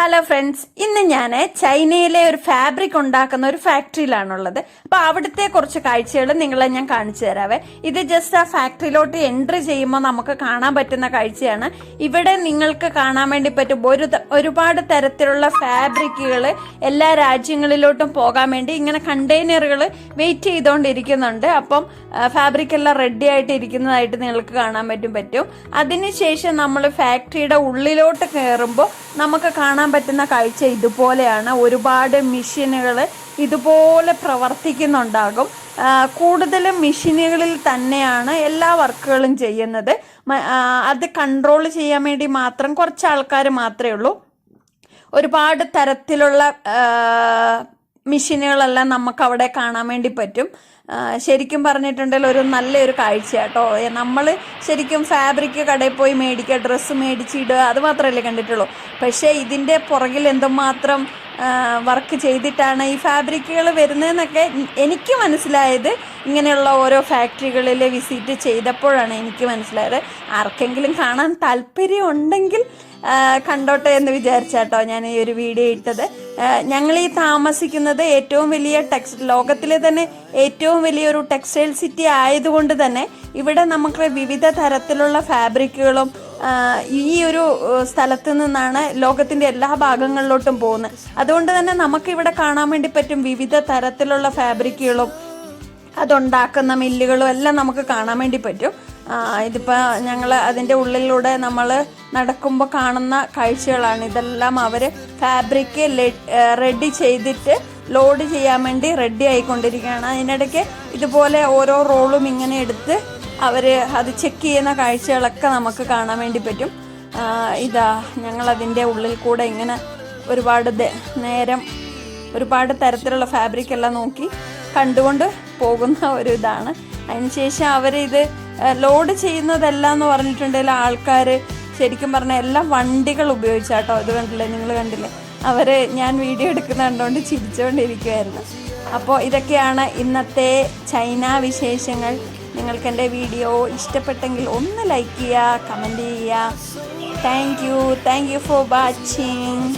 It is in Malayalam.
ഹലോ ഫ്രണ്ട്സ് ഇന്ന് ഞാൻ ചൈനയിലെ ഒരു ഫാബ്രിക് ഉണ്ടാക്കുന്ന ഒരു ഫാക്ടറിയിലാണുള്ളത് അപ്പോൾ അവിടുത്തെ കുറച്ച് കാഴ്ചകൾ നിങ്ങളെ ഞാൻ കാണിച്ചു തരാവേ. ഇത് ജസ്റ്റ് ആ ഫാക്ടറിയിലോട്ട് എൻട്രി ചെയ്യുമ്പോൾ നമുക്ക് കാണാൻ പറ്റുന്ന കാഴ്ചയാണ്. ഇവിടെ നിങ്ങൾക്ക് കാണാൻ വേണ്ടി പറ്റും ഒരു ഒരുപാട് തരത്തിലുള്ള ഫാബ്രിക്കുകൾ എല്ലാ രാജ്യങ്ങളിലോട്ടും പോകാൻ വേണ്ടി ഇങ്ങനെ കണ്ടെയ്നറുകൾ വെയിറ്റ് ചെയ്തുകൊണ്ടിരിക്കുന്നുണ്ട് അപ്പം ഫാബ്രിക് എല്ലാം റെഡി ആയിട്ട് ഇരിക്കുന്നതായിട്ട് നിങ്ങൾക്ക് കാണാൻ പറ്റും പറ്റും. അതിനുശേഷം നമ്മൾ ഫാക്ടറിയുടെ ഉള്ളിലോട്ട് കയറുമ്പോൾ നമുക്ക് കാണാൻ പറ്റുന്ന കാഴ്ച ഇതുപോലെയാണ്. ഒരുപാട് മെഷീനുകൾ ഇതുപോലെ പ്രവർത്തിക്കുന്നുണ്ടാകും. കൂടുതലും മെഷീനുകളിൽ തന്നെയാണ് എല്ലാ വർക്കുകളും ചെയ്യുന്നത്. അത് കൺട്രോൾ ചെയ്യാൻ വേണ്ടി മാത്രം കുറച്ച് ആൾക്കാർ മാത്രമേ ഉള്ളൂ. ഒരുപാട് തരത്തിലുള്ള മെഷീനുകളെല്ലാം നമുക്ക് അവിടെ കാണാൻ വേണ്ടി പറ്റും. ശരിക്കും പറഞ്ഞിട്ടുണ്ടെങ്കിൽ ഒരു നല്ലൊരു കാഴ്ച കേട്ടോ നമ്മൾ ശരിക്കും ഫാബ്രിക് കടയിൽ പോയി മേടിക്കുക ഡ്രസ്സ് മേടിച്ചിടുക അത് മാത്രമല്ലേ കണ്ടിട്ടുള്ളൂ. പക്ഷേ ഇതിന്റെ പുറകിൽ എന്തുമാത്രം വർക്ക് ചെയ്തിട്ടാണ് ഈ ഫാബ്രിക്കുകൾ വരുന്നതെന്നൊക്കെ എനിക്ക് മനസ്സിലായത്. ഇങ്ങനെയുള്ള ഓരോ ഫാക്ടറികളിൽ വിസിറ്റ് ചെയ്തപ്പോഴാണ് എനിക്ക് മനസ്സിലായത്. ആർക്കെങ്കിലും കാണാൻ താല്പര്യം ഉണ്ടെങ്കിൽ കണ്ടോട്ടെ എന്ന് വിചാരിച്ചാട്ടോ ഞാൻ ഈ ഒരു വീഡിയോ ഇട്ടത്. ഞങ്ങൾ ഈ താമസിക്കുന്നത് ഏറ്റവും വലിയ ടെക്സ് ലോകത്തിലെ തന്നെ ഏറ്റവും വലിയൊരു ടെക്സ്റ്റൈൽ സിറ്റി ആയതുകൊണ്ട് തന്നെ ഇവിടെ നമുക്ക് വിവിധ തരത്തിലുള്ള ഫാബ്രിക്കുകളും ഈ ഒരു സ്ഥലത്ത് നിന്നാണ് ലോകത്തിന്റെ എല്ലാ ഭാഗങ്ങളിലോട്ടും പോകുന്നത്. അതുകൊണ്ട് തന്നെ നമുക്ക് ഇവിടെ കാണാൻ വേണ്ടി പറ്റും വിവിധ തരത്തിലുള്ള ഫാബ്രിക്കുകളും അതുണ്ടാക്കുന്ന മില്ലുകളും എല്ലാം നമുക്ക് കാണാൻ വേണ്ടി പറ്റും. ഇതിപ്പോൾ ഞങ്ങൾ അതിന്റെ ഉള്ളിലൂടെ നമ്മൾ നടക്കുമ്പോൾ കാണുന്ന കാഴ്ചകളാണ്. ഇതെല്ലാം അവർ ഫാബ്രിക് റെഡി ചെയ്തിട്ട് ലോഡ് ചെയ്യാൻ വേണ്ടി റെഡി ആയിക്കൊണ്ടിരിക്കുകയാണ്. അതിനിടയ്ക്ക് ഇതുപോലെ ഓരോ റോളും ഇങ്ങനെ എടുത്ത് അവർ അത് ചെക്ക് ചെയ്യുന്ന കാഴ്ചകളൊക്കെ നമുക്ക് കാണാൻ വേണ്ടി പറ്റും. ഇതാ ഞങ്ങൾ അതിന്റെ ഉള്ളിൽ കൂടെ ഇങ്ങനെ ഒരുപാട് നേരം ഒരുപാട് തരത്തിലുള്ള ഫാബ്രിക് എല്ലാം നോക്കി കണ്ടുകൊണ്ട് പോകുന്ന ഒരു ഇതാണ് അതിനുശേഷം അവർ ഇത് ലോഡ് ചെയ്യുന്നതെല്ലാം എന്ന് പറഞ്ഞിട്ടുണ്ടെങ്കിൽ ആൾക്കാർ ശരിക്കും പറഞ്ഞാൽ എല്ലാ വണ്ടികൾ ഉപയോഗിച്ചാട്ടോ. ഇത് കണ്ടില്ലേ? നിങ്ങൾ കണ്ടില്ലേ? അവർ ഞാൻ വീഡിയോ എടുക്കുന്ന കണ്ടുകൊണ്ട് ചിരിച്ചുകൊണ്ടിരിക്കുമായിരുന്നു അപ്പോൾ ഇതൊക്കെയാണ് ഇന്നത്തെ ചൈന വിശേഷങ്ങൾ. നിങ്ങൾക്ക് എന്റെ വീഡിയോ ഇഷ്ടപ്പെട്ടെങ്കിൽ ഒന്ന് ലൈക്ക് ചെയ്യുക കമന്റ് ചെയ്യുക. Thank you. Thank you for watching.